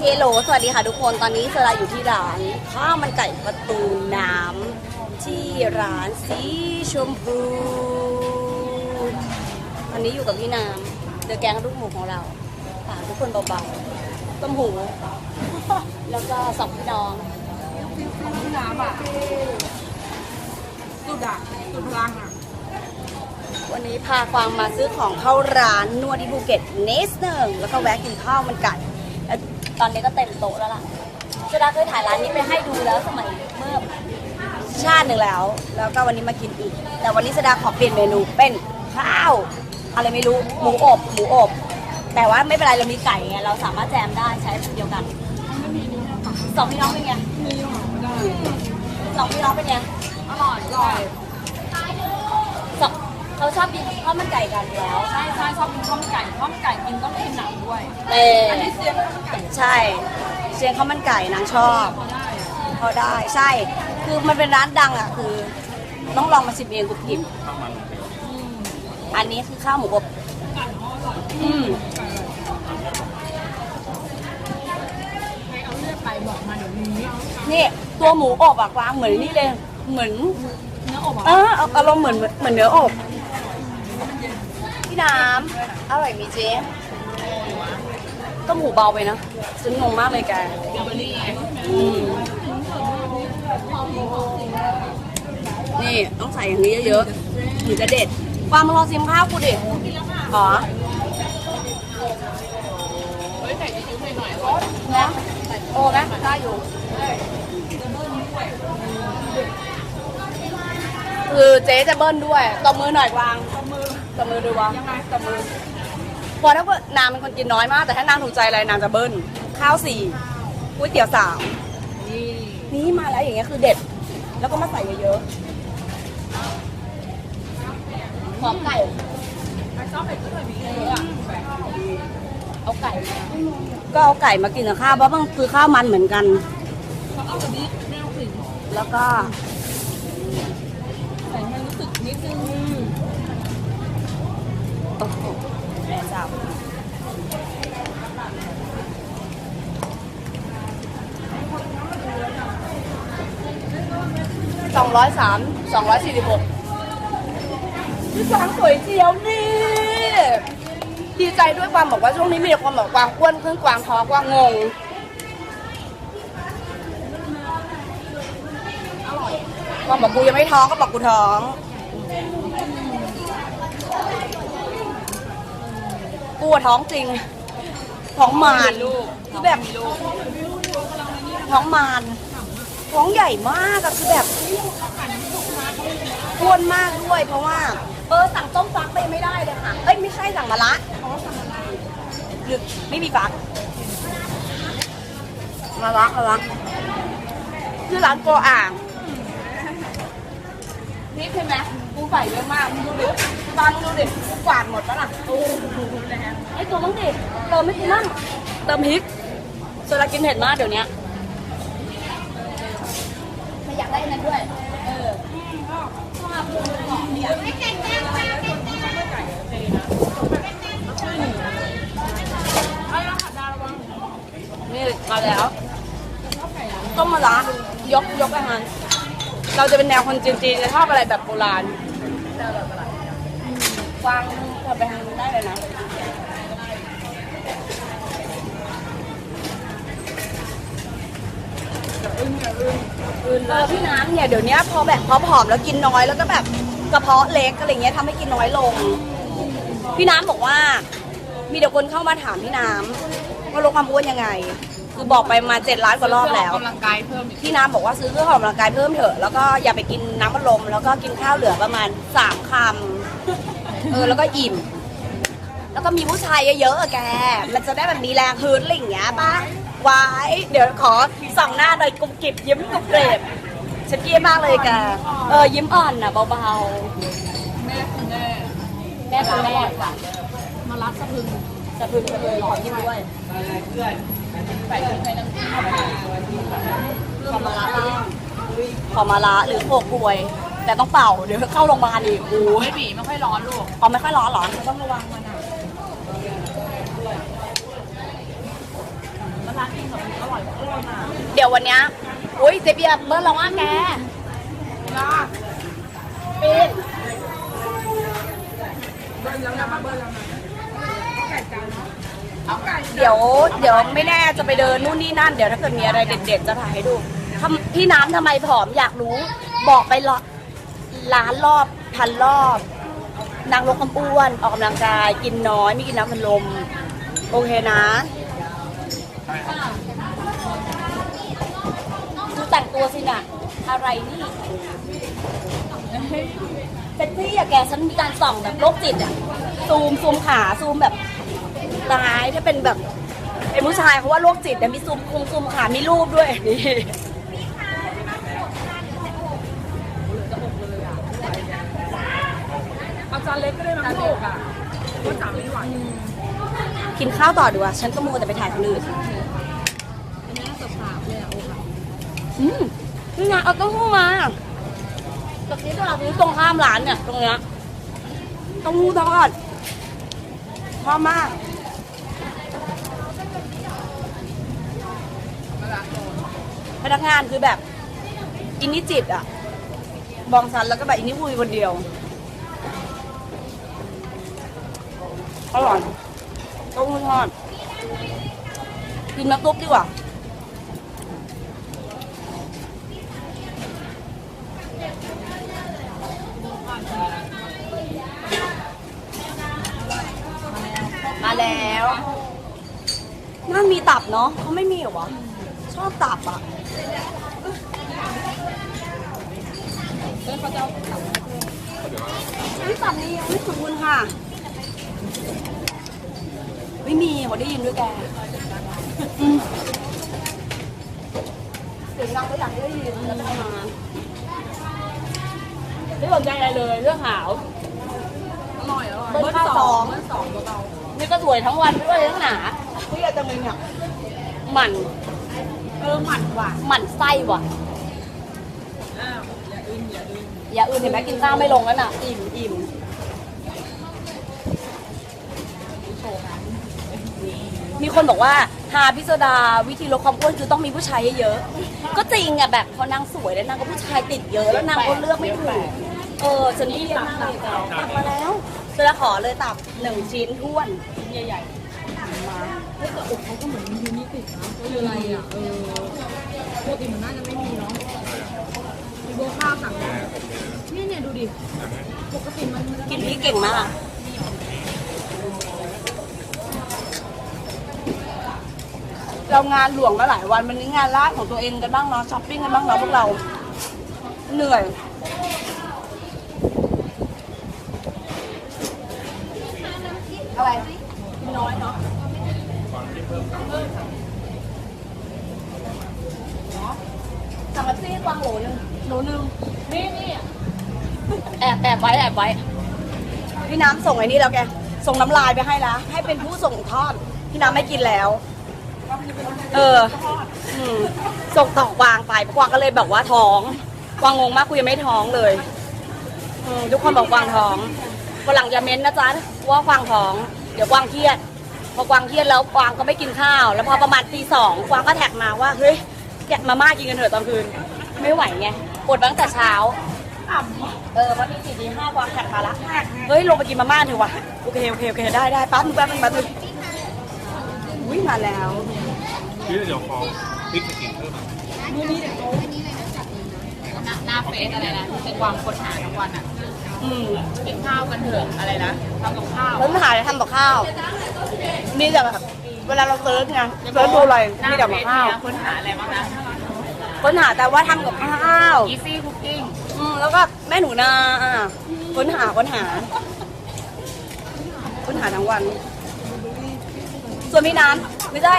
เฮลโหลสวัสดีค่ะทุกคน ตอนนี้เซราอยู่ที่ร้านข้าวมันไก่ประตูน้ำที่ร้านสีชมพูตอนนี้อยู่กับพี่น้ำเดอะแกงลูกหมูของเราฝากทุกคนเบาๆต้มหู แล้วก็สองพี่น้องน้ำอะสุดอะสุดพลังอะ วันนี้พากวางมาซื้อของเข้าร้านนวดที่ภูเก็ตเนสหนึ่งแล้วก็แวะกินข้าวมันไก่แล้ว ตอนนี้ก็เต็มโต๊ะแล้วล่ะเจดาเคยถ่ายร้านนี้ไปให้ดูแล้วสมัยเมื่อชาติหนึ่งแล้ว แล้วก็วันนี้มากินอีก แต่วันนี้เจดาขอเปลี่ยนเมนูเป็นข้าว อะไรไม่รู้ หมูอบ หมูอบ แต่ว่าไม่เป็นไรเรามีไก่ไง เราสามารถแจมได้ใช้แบบเดียวกัน สองพี่น้องเป็นไงมีหอมได้สองพี่น้องเป็นไง อร่อยอร่อยสอง เขาชอบกินข้าวมันไก่กันอยู่แล้ว ใช่ใช่ชอบกินข้าวมันไก่ข้าวมันไก่กินต้องกินหนังด้วยเอออันนี้เซียนข้าวมันไก่ใช่เชียงข้าวมันไก่นางชอบ พอได้อะพอได้ใช่ คือมันเป็นร้านดังอะคือต้องลองมาชิมเองกรุบกริบอืมอันนี้คือข้าวหมูอบไก่เขาอร่อยอืมไก่อร่อยใครเอาเลือดไปบอกมาเดี๋ยวนี้นี่ตัวหมูอบอะกวางเหมือนนี่เลย เหมือนเนื้ออบเออะออารมณ์เหมือนเหมือนเนื้ออบพี่ น้ำอร่อยมีเจ๊ต้มหูเบาไปนะฉันงงมากเลยแกอืมนี่ต้องใส่อย่างนี้เยอะๆถึงจะเด็ด ความรอซิมข้าวกูดิอ๋อเฮ้ยใส่ชิ้นๆหน่อยๆนะโอ้นะได้อยู่ คือเจ๊จะเบิ้ลด้วยตบมือหน่อยวางตบมือตบมือดูวางยังไงตบมือพอถ้าเกิดนางเป็นคนกินน้อยมาก แต่ถ้านางถูกใจอะไรนางจะเบิ้ลข้าวสี่ก๋วยเตี๋ยวสามนี่นี่มาแล้วอย่างเงี้ยคือเด็ด แล้วก็มาใส่เยอะๆหอมไก่ใครชอบเผ็ดก็เลยมีเยอะอะเอาไก่ ก็เอาไก่มากินกับข้าวเพราะมันคือข้าวมันเหมือนกันเขาเอาแบบนี้ไม่เอาถึงแล้วก็ใสึกนิดนึงโอ้โหแม่จ้าสองร้อยสามสองร้อยสี่สิบหกพี่กวางสวยเจียวนี่ ดีใจด้วยความบอกว่าช่วงนี้มีแต่คนบอกกวางอ้วนขึ้นกวางท้อกวางงงกวางบอกกูยังไม่ท้องก็บอกกูท้อง กูอะท้องจริง ท้องมารคือแบบท้องมารท้องใหญ่มากอะคือแบบอ้วนมากด้วยเพราะว่า เออสั่งต้มฟักไปไม่ได้เลยค่ะ เอ้ยไม่ใช่สั่งมะละหรือไม่มีฟักมะละมะละคือร้านโกอ่างนี่ใช่ไหมกูใส่เยอะมากมึงดูดิ บ้านมึงดูดิกูกวาดหมดแล้วล่ะไอ้ตัวต้องดิเติมไม่กินมั่งเติมพริกโซดากินเผ็ดมากเดี๋ยวนี้ไม่อยากได้อันนั้นด้วย เออชอบของเนี่ยนี่มาแล้วต้มมะระยกยกอาหารเราจะเป็นแนวคนจีนๆจะชอบอะไรแบบโบราณ วางเธอไปทางนู้นได้เลยนะเออพี่น้ำเนี่ยเดี๋ยวนี้พอแบบพอผอมแล้วกินน้อยแล้วก็แบบกระเพาะเล็กอะไรเงี้ยทำให้กินน้อยลง พี่น้ำบอกว่า มีเดี๋ยวคนเข้ามาถามพี่น้ำว่าลดความอ้วนยังไง คือบอกไปมาเจ็ดล้านกว่ารอบแล้ว กำลังกายเพิ่มอีกพี่น้ำบอกว่าซื้อเครื่องออกกำลังกายเพิ่มเถอะแล้วก็อย่าไปกินน้ำอัดลมแล้วก็กินข้าวเหลือประมาณสามคำ เออแล้วก็อิ่ม แล้วก็มีผู้ชายเยอะๆอะแก มันจะได้แบบมีแรงฮึดอะไรอย่างเงี้ยป่ะไว้เดี๋ยวขอส่องหน้าหน่อยกรุบกริบยิ้มกรุบเกรบฉันเกลียมากเลยแกเออยิ้มอ่อนน่ะเบาแม่คุณแม่แม่คือแม่ค่ะมารับสะพึงจะพึงจะเลยขอยิ้มด้วยใส่ถุงให้น้ำจิ้มเข้าไปขอมาละบ้าขอมาละหรือโขกกลวย แต่ต้องเป่าเดี๋ยวเข้าโรงพยาบาลอีกโอ้ยไม่บีไม่ค่อยร้อนลูกอ๋อไม่ค่อยร้อนเหรอต้องระวังมันอะมาร้านกินกับเดี๋ยววันเนี้ยอุ้ยเจเบียร์เบิร์ดร้องว่าแกปิดเดี๋ยวเดี๋ยวไม่แน่จะไปเดินนู่นนี่นั่นเดี๋ยวถ้าเกิดมีอะไรเด็ดๆจะถ่ายให้ดูทำพี่น้ำทำไมผอมอยากรู้ บอกไปละ ล้านรอบพันรอบ นางลดความอ้วน ออกกำลังกาย กินน้อยไม่กินน้ำพันลม โอเคนะดูแต่งตัวสินะอะไรนี่เซ็กซี่อะแกฉันมีการส่องแบบโรคจิตอะซูมซูมขาซูมแบบตายถ้าเป็นแบบเป็นผู้ชายเขาว่าโรคจิตแต่มีซูมคงซูมขามีรูปด้วยนี่ เอา จานเล็กก็ได้นะลูกอะก็จานไม่ไหวกินข้าวต่อดีกว่า ฉันก็มัวแต่ไปถ่ายคนอื่นอันนี้สภาพเลยอะโอ้ค่ะอืมนี่ไงเอาเต้าหู้มาตะกี้ตลาดนี้ตรงข้ามร้านเนี่ยตรงเนี้ยเต้าหู้ทอดชอบมากพนักงานคือแบบอินนิจิตอะบองซันแล้วก็แบบอินนิวุยคนเดียว อร่อยเต้าหู้ทอดกินน้ำซุปดีกว่ามาแล้วน่ามีตับเนาะเขาไม่มีเหรอวะชอบตับอะเฮ้ยเขาจะเอาไม่ตับนี่ไม่ขอบคุณค่ะ ไม่มีเขาได้ยินด้วยแกอืมเสียงดังก็อยากได้ยินแล้วก็มาไม่สนใจอะไรเลยเรื่องหาวอร่อยอร่อยเบิ้ลข้าวซองเบิ้ลสองเบานี่ก็สวยทั้งวันด้วยทั้งหนาเฮ้ยอาจจะมึงอะหมั่นๆเออหมันหวานหมั่นไส้ว่ะอ้าวอย่าอึนอย่าอึนอย่าอื่นเห็นไหมกินข้าวไม่ลงแล้วน่ะ อิ่มอิ่ม มีคนบอกว่าหาพิสดาวิธีลดความอ้วนคือต้องมีผู้ชายเยอะๆ ก็จริงอะแบบพอนางสวยแล้วนางก็ผู้ชายติดเยอะแล้วนางก็เลือกไม่ถูก เออฉันนี่เรียกมากเลยจ้ะตับมาแล้วจะขอเลยตับหนึ่งชิ้นท้วน ใหญ่ๆมาเฮ้ยแต่อกเขาก็เหมือนมียูนิติดนะคืออะไรอะเออปกติมันน่าจะไม่มีเนาะมีโบข้าวสั่งมานี่เนี่ยดูดิ ปกติมันกินพริกเก่งมาก เรางานหลวงมาหลายวันวันนี้งานลาดของตัวเองกันบ้างเนาะช้อปปิ้งกันบ้างเนาะพวกเรา เหนื่อย อะไรกินน้อยเนาะสั่งมาซี่กวางโหลนึงโหลนึงนี่นี่แอบแอบไว้แอบไว้พี่น้ำส่งไอ้นี่แล้วแก ส่งน้ำลายไปให้ละให้เป็นผู้ส่งทอด พี่น้ำไม่กินแล้ว เอออืมส่งต่อกวางไปกวางก็เลยแบบว่าท้องกวางงงมากกูยังไม่ท้องเลยอืมทุกคนบอกกวางท้องวันหลังอย่าเม้นนะจ๊ะว่ากวางท้อง เดี๋ยวกวางเครียด พอกวางเครียดแล้วกวางก็ไม่กินข้าว แล้วพอประมาณตีสองกวางก็แท็กมาว่าเฮ้ยแกะมาม่ากินกันเถอะตอนคืน ไม่ไหวไงปวดมาตั้งแต่เช้า เออวันนี้สี่ทีห้ากวางแท็กมาละเฮ้ยลงไปกินมาม่าเถอะวะโอเคโอเคโอเคได้ได้แป๊บนึงแป๊บนึงแป๊บนึง อุ้ยมาแล้วพี่เดี๋ยวขอพริกสกินเพิ่มหน้าหน้าเฟซอะไรนะที่เป็นความค้นหาทั้งวันอะอืมกินข้าวกันเถอะอะไรนะทำกับข้าวแล้วหาอะไรทำกับข้าวมีแต่แบบเวลาเราเซิร์ชไงเซิร์ชดูอะไรหน้ามีแต่เฟกับซข้าวเนี่ยค้นหาอะไรบ้างนะค้นหาแต่ว่าทำกับข้าว easy cooking อืมแล้วก็แม่หนูนาอะค้นหาค้นหาค้นหาทั้งวัน ส่วนพี่น้ำไม่ได้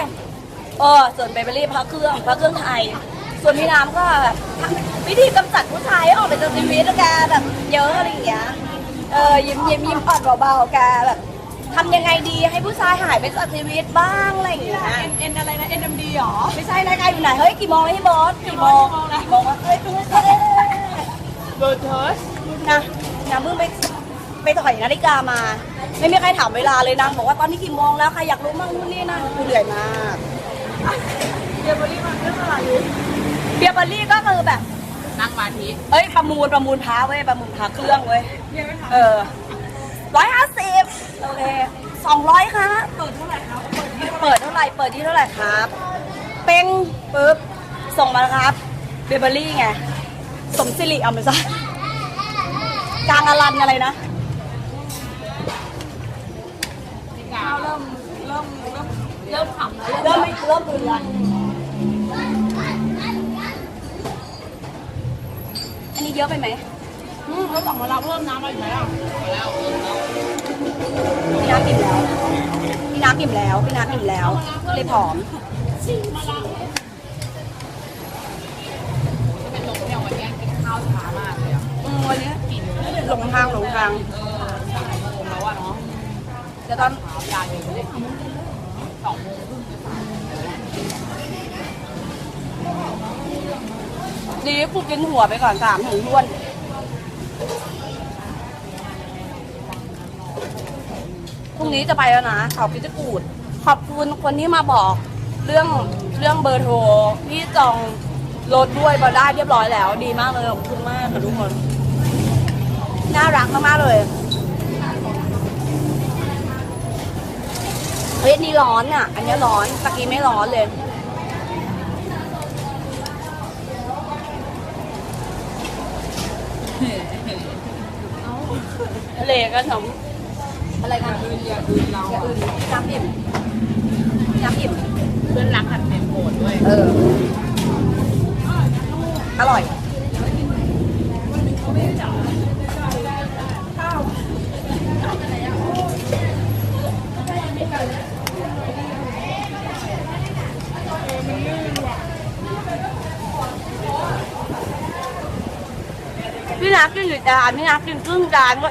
เออส่วนเบเบอรี่พระเครื่องพระเครื่องไทย ส่วนพี่น้ำก็แบบทำวิธีกำจัดผู้ชายให้ออกไปจากชีวิตแล้วแกแบบเยอะอะไรอย่างเงี้ยเออยิ้มยิ้มยิ้มอ่อนเบาๆแกแบบทำยังไงดีให้ผู้ชายหายไปจากชีวิตบ้างอะไรอย่างเงี้ยเอ็นอะไรนะ NMD หรอไม่ใช่รายการอยู่ไหนเฮ้ยกี่โมงแล้วพี่บอสกี่โมงกี่โมงแล้วกี่โมงวะเฮ้ยเพิ่งเฮ้ยเบอร์เทิร์สนะนะเพิ่งไป ไปถอยนาฬิกามา ไม่มีใครถามเวลาเลยนางบอกว่าตอนนี้กี่โมงแล้วใครอยากรู้มั่งนู่นนี่นั่นกูเหนื่อยมากเบียร์เบอร์รี่มันเรื่องอะไรเบียร์เบอร์รี่ก็คือแบบนั่งมาทีเอ้ยประมูลประมูลพาเว้ยประมูลพาเครื่องเว้ยเบียร์ไม่ทเออร้อยห้าสิบโอเคสองร้อยครับำเปิดเท่าไหร่ครับเปิดที่เปิดเท่าไหร่เปิดที่เท่าไหร่ครับเป้งปุ๊บส่งมาแล้วครับเบเบอรี่ไง สมสิริเอาไปซะกลางอลันอะไรนะาวเริ่มเริ่มเริ่มเริ่มขำแล้วเริ่มไม่เริ่มเบื่ออันนี้เยอะไปไหมอืมแล้วสั่งมารับเพิ่มน้ำอะไรอีกไหมอะพี่น้ำอิ่มแล้วพี่น้ำอิ่มแล้วพี่น้ำอิ่มแล้วเลยผอมเป็นลมเนี่ยวันนี้กินข้าวช้ามากเลยอะอืมวันนี้หลงทางหลงทาง เออสายโมงแล้วอะเนาะ เดี๋ยวตอนขาวใหญ่เลยสองโมงครึ่งจะสายดีกูกินหัวไปก่อนสามถุงท้วนพรุ่งนี้จะไปแล้วนะเขาพิจกูด ขอบคุณคนที่มาบอกเรื่องเรื่องเบอร์โทรที่จองรถด้วยมาได้เรียบร้อยแล้ว ดีมากเลยขอบคุณมากค่ะทุกคน น่ารักมากๆเลย เฮ้ยอันนี่ร้อนอะ อันนี้ร้อนตะกี้ไม่ร้อนเลยทะเลกันสองอะไรกันคืนอย่าคืนเราอย่าอะอื่นน้ำอิ่มน้ำอิ่มเพื่อนรักหัดเป็นโหดด้วย เออ อร่อย พี่นักกินหรือจานพี่นักกินครึ่งจานก็